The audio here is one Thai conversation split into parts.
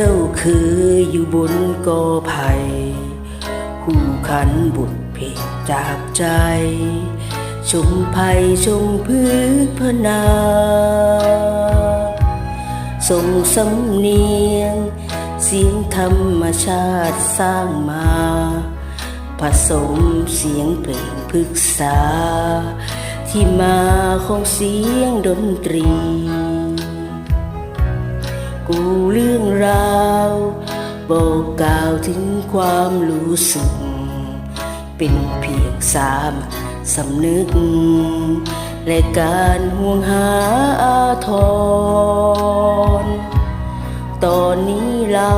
เจ้าคืออยู่บนกอไผ่คู่ขันบุตรเพกจากใจ ชมไผ่ชมพืชพนาส่งสำเนียง เสียงธรรมชาติสร้างมา ผสมเสียงเพลงพึกษา ที่มาของเสียงดนตรี กูเรื่องราวบอกกล่าวถึงความรู้สึก เป็นเพียงสามสำนึก และการห่วงหาอาทร ตอนนี้เรา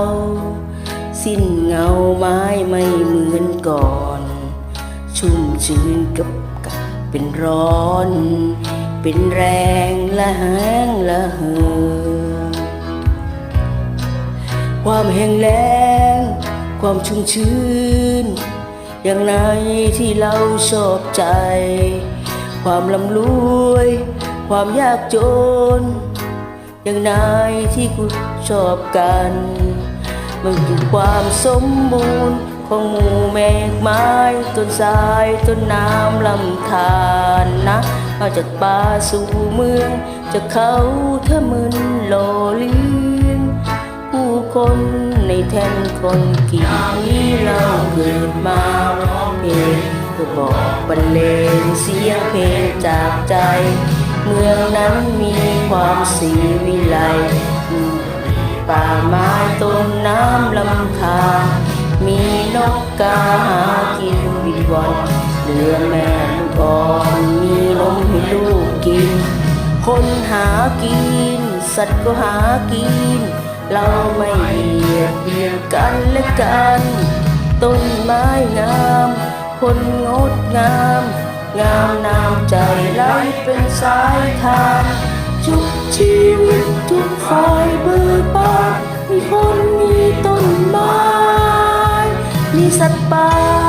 สิ้นเงาไม้ไม่เหมือนก่อน ชุ่มชื้นกับกับเป็นร้อน เป็นแรงละแหงละเหิน ความแห้งแล้ง ความชุ่มชื้น อย่างไรที่เราชอบใจ ความลำรวย ความยากจน อย่างไรที่กูชอบกัน มันคือความสมบูรณ์ของหมู่เมฆไม้ต้นสายต้นน้ำลำธารนะมาจากป่าสู่เมืองจากเขาเธอมึนโลลี คนในแท่นคนกี่นี้เราเกิดมาร้องเพลงเพื่อบอกบรรเลงเสียงเพลงจากใจ เมืองนั้นมีความสีวิไลป่าไม้ต้นน้ำลำคา มีนกกาหากินวิวันเหลือแม่ลูกอ่อนมีนมให้ลูกกิน คนหากิน สัตว์ก็หากิน เราไม่เบียดเบียดกันและกัน ต้นไม้งามคนงดงาม งามน้ำใจไหลเป็นสายทานทุกชีวิตทุกฝ่ายเบิกบานมีคนมีต้นไม้ มีสัตว์ป่า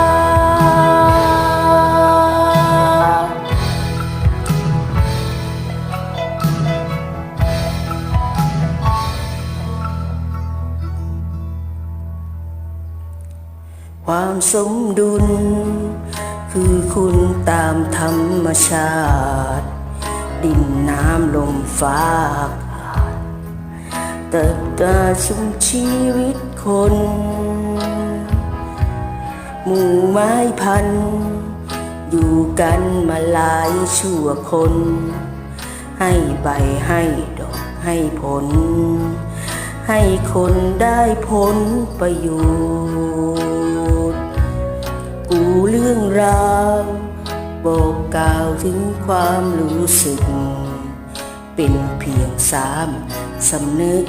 ความสมดุล คือคุณตามธรรมชาติ ดินน้ำลมฟ้ากาศเติบโตสุมชีวิตคน หมู่ไม้พัน อยู่กันมาหลายชั่วคน ให้ใบให้ดอกให้ผล ให้คนได้ผลประโยชน์ กูเรื่องราวบอกกล่าวถึงความรู้สึก เป็นเพียงสามสำนึก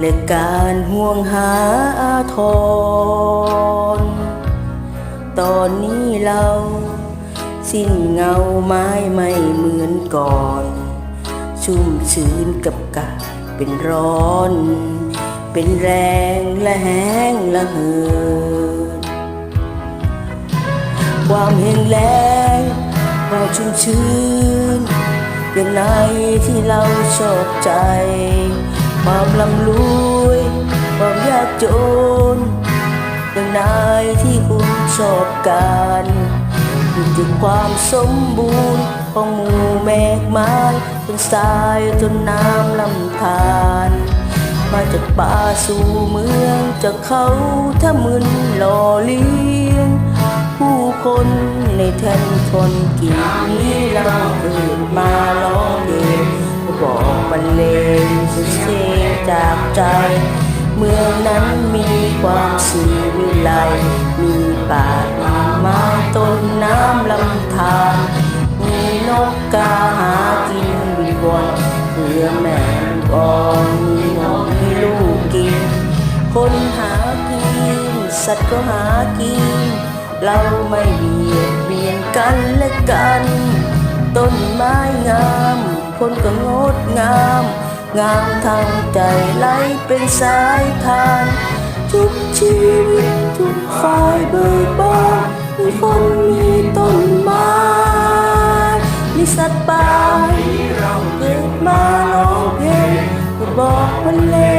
และการห่วงหาอาทร ตอนนี้เราสิ้นเงาไม้ไม่เหมือนก่อน ชุ่มชื้นกับกาเป็นร้อน เป็นแรงและแห้งละเหิน ความแห้งแล้งความชุ่มชื้นอย่างไหนที่เราชอบใจ ความลำรวยความยากจนอย่างไหนที่คุณชอบกันนี่คือความสมบูรณ์ของหมู่เมฆไม้ต้นสายต้นน้ำลำธารมาจากป่าสู่เมืองจากเขาถ้ามึนหล่อเลี้ยง ผู้คนในแท่นคนกี่นี้เราเกิดมาร้องเพลงบอกบรรเลงสุดเสียงจากใจ เมืองนั้นมีความสีวิไลมีป่ามีไม้ต้นน้ำลำธารมีนกกาหากินวิวอนเพื่อแม่ลูกอ่อนมีนมให้ลูกกิน คนหากิน สัตว์ก็หากิน เราไม่เบียดเบียนกันและกัน ต้นไม้งามคนก็งดงาม งามทางใจไหลเป็นสายทาน ทุกชีวิตทุกฝ่ายเบิกบานมีคนมีต้นไม้มีสัตว์ป่าเราเกิดมาร้องเพลงเพื่อบอกบรรเลง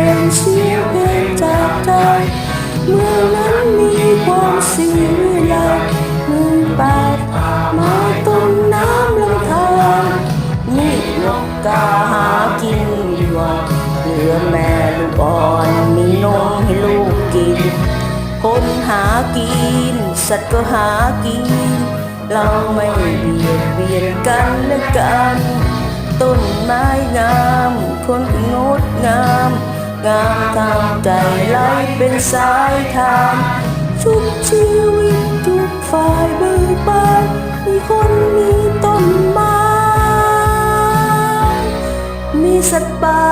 หากินดีกว่าเหลือแม่ลูกอ่อนมีนมให้ลูกกิน คนหากิน สัตว์ก็หากิน เราไม่เบียดเบียนกันและกัน ต้นไม้งามคนงดงาม งามทางใจไหลเป็นสายทานทุกชีวิตทุกฝ่ายเบิกบานมีคนมีต้นไม้ มีสัตว์ป่า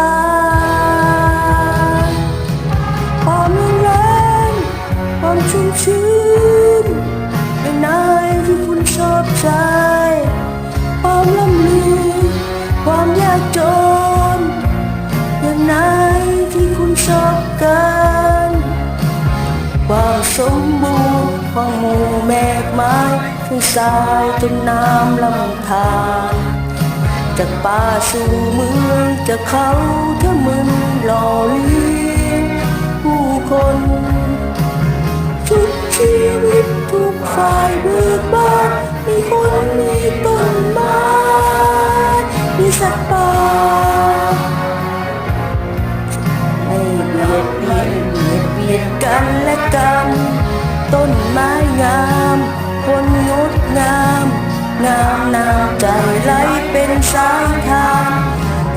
ความรุนแรงความชุ่มชื้นเป็นนายที่คุณชอบใจความลำลือความยากจนอย่างนายที่คุณชอบกันความสมบูรณ์ของหมู่แมกไม้ทั้งสายจนน้ำลำธาร จากป่าสู่เมืองจากเขาถ้ามึงหล่อเลี้ยงผู้คนทุกชีวิตทุกฝ่ายเบิกบานมีคนมีต้นไม้มีสัตว์ป่าไม่เบียดเบียนเบียดเบียนกันและกัน ต้นไม้งาม คนงดงาม งามน้ำใจไหลเป็นสายทาน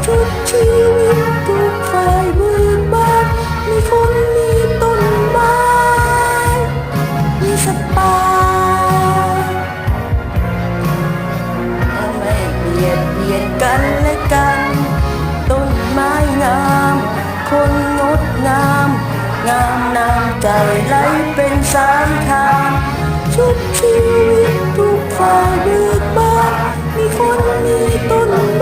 ทุกชีวิตทุกฝ่ายเบิกบานมีคนมีต้นไม้มีสัตว์ป่าไม่เบียดเบียนกันและกัน ต้นไม้งาม คนงดงาม งามน้ำใจไหลเป็นสายทาง ชุดชีวิตทุกฝ่าเบิกบานมีคนมีต้น